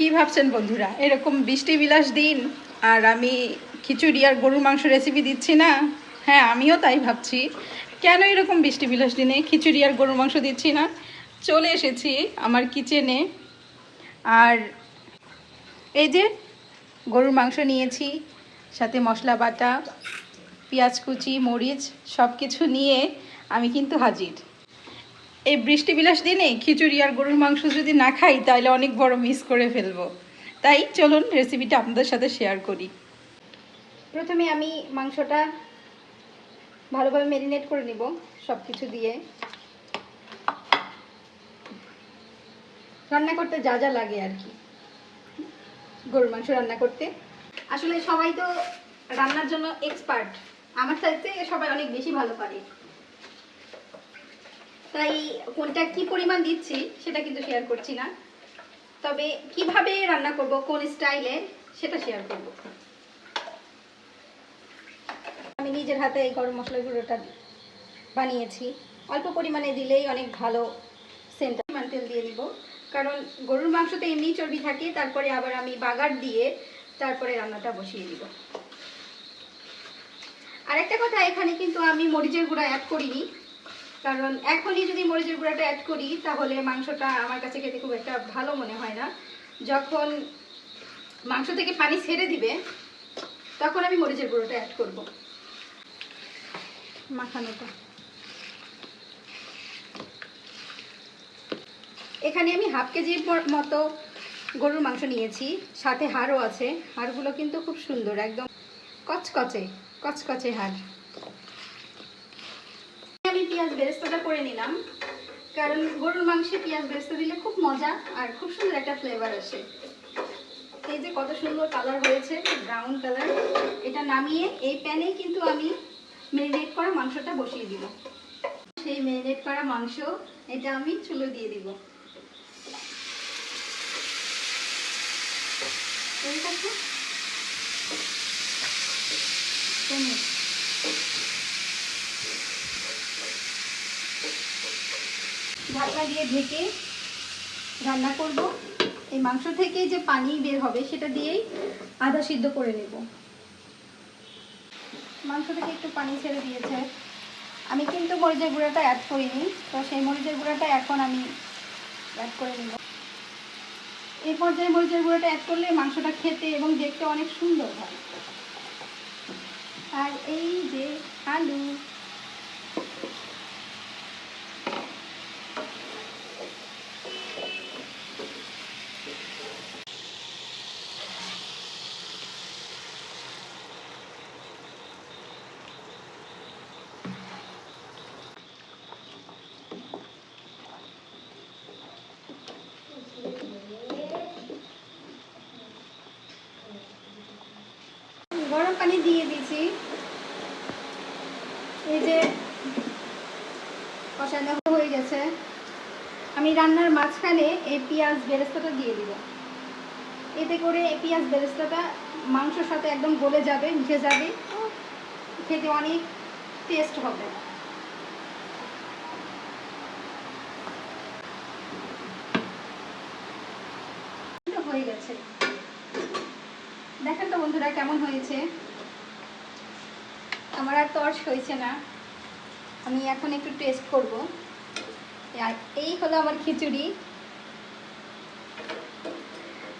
কি ভাবছেন বন্ধুরা? এরকম বৃষ্টি বিলাস দিন, আর আমি খিচুড়ি আর গরুর মাংস রেসিপি দিচ্ছি না। হ্যাঁ আমিও তাই ভাবছি। কেন এরকম বৃষ্টি বিলাস দিনে খিচুড়ি আর গরুর মাংস দিচ্ছি না? চলে এসেছি আমার কিচেনে আর এই যে গরুর মাংস নিয়েছি, সাথে মশলা বাটা, পেঁয়াজ কুচি, মরিচ সব কিছু নিয়ে আমি কিন্তু হাজির। এই বৃষ্টি বিলাস দিনে খিচুড়ি আর গরুর মাংস যদি না খাই তাহলে অনেক বড় মিস করে ফেলব। তাই চলুন রেসিপিটা আপনাদের সাথে শেয়ার করি। প্রথমে আমি মাংসটা ভালোভাবে ম্যারিনেট করে নিব সব কিছু দিয়ে। রান্না করতে যা যা লাগে আর কি। গরুর মাংস রান্না করতে। আসলে সবাই তো রান্নার জন্য এক্সপার্ট আমার চাইতে সবাই অনেক বেশি ভালো পারে। তাই কোনটা কি পরিমাণ দিচ্ছি সেটা কিন্তু শেয়ার করছি না। তবে কীভাবে রান্না করব, কোন স্টাইলে, সেটা শেয়ার করব। আমি নিজের হাতে এই গরম মশলা গুঁড়োটা বানিয়েছি। অল্প পরিমাণে দিলেই অনেক ভালো সেন্ট তেল দিয়ে নিব। কারণ গরুর মাংসতে এমনি চর্বি থাকে, তারপরে আবার আমি বাগার দিয়ে তারপরে রান্নাটা বসিয়ে দিব। আরেকটা কথা, এখানে কিন্তু আমি মরিচের গুঁড়া অ্যাড করিনি। কারণ এখনই যদি মরিচের গুঁড়াটা অ্যাড করি, তাহলে মাংসটা আমার কাছে খেতে খুব একটা ভালো মনে হয় না। যখন মাংস থেকে পানি ছেড়ে দিবে, তখন আমি মরিচের গুঁড়োটা অ্যাড করব। মাখানোটা। এখানে আমি হাফ কেজির মতো গরুর মাংস নিয়েছি। সাথে হাড়ও আছে। হাড়গুলো কিন্তু খুব সুন্দর, একদম কচকচে কচকচে হাড়। পেঁয়াজ বেরেস্তাটা করে নিলাম। কারণ গরুর মাংসে পেঁয়াজ বেরেস্তা দিলে খুব মজা আর খুব সুন্দর একটা ফ্লেভার আসে। এই যে কত সুন্দর কালার হয়েছে ব্রাউন কালার এটা নামিয়ে এই প্যানে কিন্তু আমি মেরিনেট করা মাংসটা বসিয়ে দিব। সেই মেরিনেট করা মাংস, এটা আমি চুলো দিয়ে দিব। ঠিক আছে ঢাকা দিয়ে ঢেকে রান্না করব। এই মাংস থেকে যে পানি বের হবে সেটা দিয়েই আধা সিদ্ধ করে নেব। মাংস থেকে একটু পানি ছেড়ে দিয়েছে। আমি কিন্তু মরিচের গুঁড়াটা অ্যাড করিনি, তো সেই মরিচের গুঁড়াটা এখন আমি অ্যাড করে নেব। এই পর্যায়ে মরিচের গুঁড়োটা অ্যাড করলে মাংসটা খেতে এবং দেখতে অনেক সুন্দর হয়। আর এই যে আলু গরম পানি দিয়ে দিয়েছি। এই যে কষানো হয়ে গেছে। আমি রান্নার মাঝখানে এই পেঁয়াজ বেরেস্তাটা দিয়ে দিব। এতে করে এই পেঁয়াজ বেরেস্তাটা মাংসর সাথে একদম গলে যাবে, মিশে যাবে। খেতে অনেক টেস্ট হবে। হয়ে গেছে। দেখেন তো বন্ধুরা কেমন হয়েছে? আমার আর তর্স হয়েছে না। আমি এখন একটু টেস্ট করব। আর এই হলো আমার খিচুড়ি।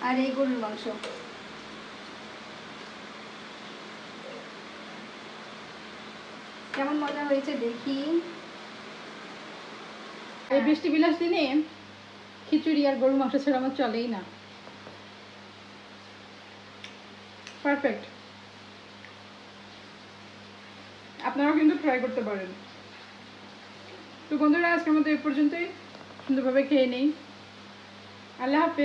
আর এই গরুর মাংস। কেমন মজা হয়েছে দেখি। এই বৃষ্টি বিলাস দিনে খিচুড়ি আর গরুর মাংস ছাড়া আমার চলেই না। পারফেক্ট আপনারাও কিন্তু ট্রাই করতে পারেন। তো বন্ধুরা, আজকের মতো এই পর্যন্তই। সুন্দরভাবে খেয়ে নেই আল্লাহ হাফেজ।